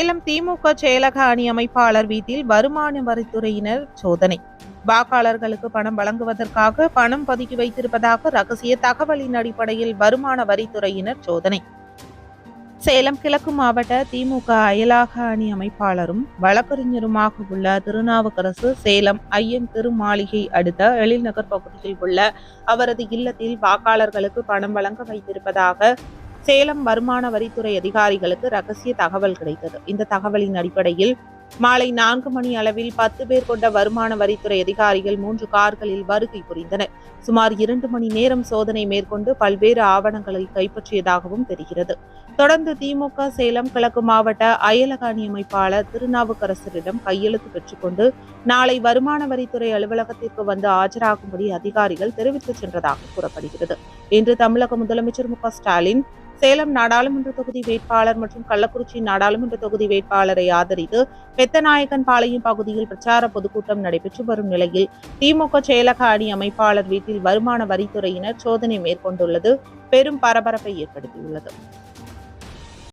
சேலம் திமுக செயலக அணி அமைப்பாளர் வீட்டில் வருமான வரித்துறையினர் சோதனை. வாக்காளர்களுக்கு பணம் வழங்குவதற்காக பணம் பதுக்கி வைத்திருப்பதாக ரகசிய தகவலின் அடிப்படையில் வருமான வரித்துறையினர் சோதனை. சேலம் கிழக்கு மாவட்ட திமுக அயலாக அணி அமைப்பாளரும் வழக்கறிஞருமாக உள்ள திருநாவுக்கரசு சேலம் ஐயன் திருமாளிகை அடுத்த எழில்நகர் பகுதியில் உள்ள அவரது இல்லத்தில் வாக்காளர்களுக்கு பணம் வழங்க வைத்திருப்பதாக சேலம் வருமான வரித்துறை அதிகாரிகளுக்கு ரகசிய தகவல் கிடைத்தது. இந்த தகவலின் அடிப்படையில் மாலை நான்கு மணி அளவில் பத்து பேர் கொண்ட வருமான வரித்துறை அதிகாரிகள் மூன்று கார்களில் வருகை புரிந்தனர். சுமார் இரண்டு மணி நேரம் சோதனை மேற்கொண்டு பல்வேறு ஆவணங்களை கைப்பற்றியதாகவும் தெரிகிறது. தொடர்ந்து திமுக சேலம் கிழக்கு மாவட்ட அயலக அணி அமைப்பாளர் திருநாவுக்கரசரிடம் கையெழுத்து பெற்றுக்கொண்டு நாளை வருமான வரித்துறை அலுவலகத்திற்கு வந்து ஆஜராகும்படி அதிகாரிகள் தெரிவித்துச் சென்றதாக கூறப்படுகிறது. இன்று தமிழக முதலமைச்சர் மு ஸ்டாலின் சேலம் நாடாளுமன்ற தொகுதி வேட்பாளர் மற்றும் கள்ளக்குறிச்சி நாடாளுமன்ற தொகுதி வேட்பாளரை ஆதரித்து பெத்தநாயக்கன் பாளையம் பகுதியில் பிரச்சார பொதுக்கூட்டம் நடைபெற்று வரும் நிலையில் திமுக செயலக அணி அமைப்பாளர் வீட்டில் வருமான வரித்துறையினர் சோதனை மேற்கொண்டுள்ளது. பெரும் பரபரப்பை ஏற்படுத்தியுள்ளது.